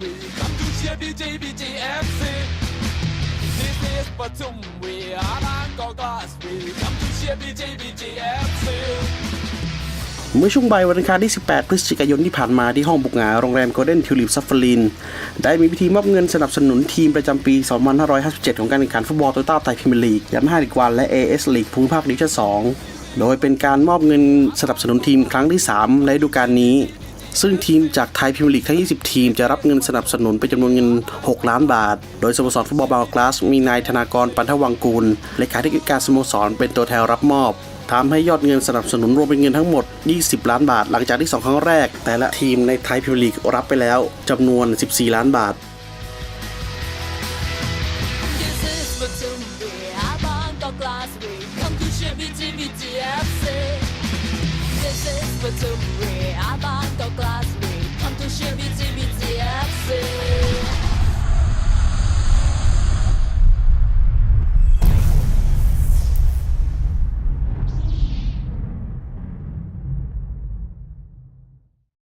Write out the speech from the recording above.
we come to cheer BJBJFC. This is Batum, we are Bangkok Glass, we come to cheer BJBJFC. เมื่อช่วงบ่ายวันอังคารที่ 18 พฤศจิกายนที่ผ่านมาที่ห้องบุกงาโรงแรมโกลเด้นทิวลิปซัฟฟลิน ได้มีพิธีมอบเงินสนับสนุนทีมประจำปี 2557 ของการแข่งขันฟุตบอลโตต้าไทยพรีเมียร์ลีกยันห้าลีกวันและ AS ลีกภูมิภาคดิวิชั่น2โดยเป็นการมอบเงินสนับสนุนทีมครั้งที่ 3 ในฤดูกาลนี้ ซึ่งทีมจากไทยพรีเมียร์ลีกทั้ง 20 ทีมจะรับเงินสนับสนุนเป็นจำนวนเงิน 6 ล้านบาท โดยสโมสรฟุตบอลบางกลาส มีนายธนากรปันทวังกูลเลขาธิการสโมสรเป็นตัวแทนรับมอบทำให้ยอดเงินสนับสนุนรวมเป็นเงินทั้งหมด 20 ล้านบาท หลังจากที่ 2 ครั้งแรก แต่ละทีมในไทยพรีเมียร์ลีกรับไปแล้วจำนวน 14 ล้านบาท